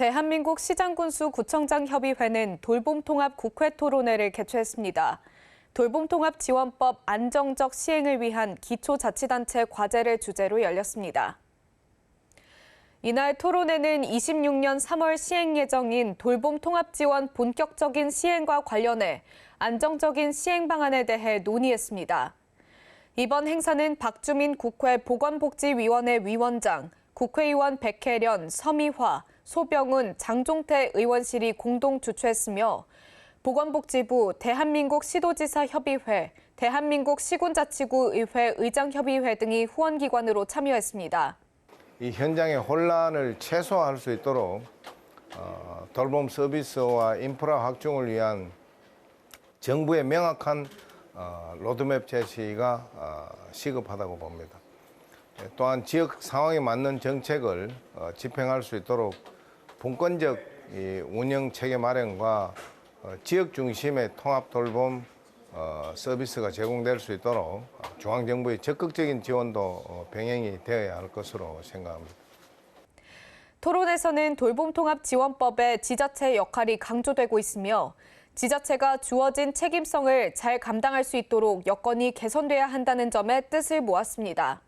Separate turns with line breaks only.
대한민국 시장군수 구청장 협의회는 돌봄통합 국회 토론회를 개최했습니다. 돌봄통합 지원법 안정적 시행을 위한 기초자치단체 과제를 주제로 열렸습니다. 이날 토론회는 26년 3월 시행 예정인 돌봄통합 지원 본격적인 시행과 관련해 안정적인 시행 방안에 대해 논의했습니다. 이번 행사는 박주민 국회 보건복지위원회 위원장, 국회의원 백혜련, 서미화, 소병훈, 장종태 의원실이 공동 주최했으며 보건복지부, 대한민국 시도지사 협의회, 대한민국 시군자치구 의회 의장협의회 등이 후원기관으로 참여했습니다.
이 현장의 혼란을 최소화할 수 있도록 어, 돌봄 서비스와 인프라 확충을 위한 정부의 명확한 어, 로드맵 제시가 어, 시급하다고 봅니다. 예, 또한 지역 상황에 맞는 정책을 어, 집행할 수 있도록 본권적 이 운영 체계 마련과 어, 지역 중심의 통합 돌봄 어, 서비스가 제공될 수 있도록 어, 중앙정부의 적극적인 지원도 어, 병행이 되어야 할 것으로 생각합니다.
토론에서는 돌봄통합지원법의 지자체 역할이 강조되고 있으며 지자체가 주어진 책임성을 잘 감당할 수 있도록 여건이 개선돼야 한다는 점에 뜻을 모았습니다.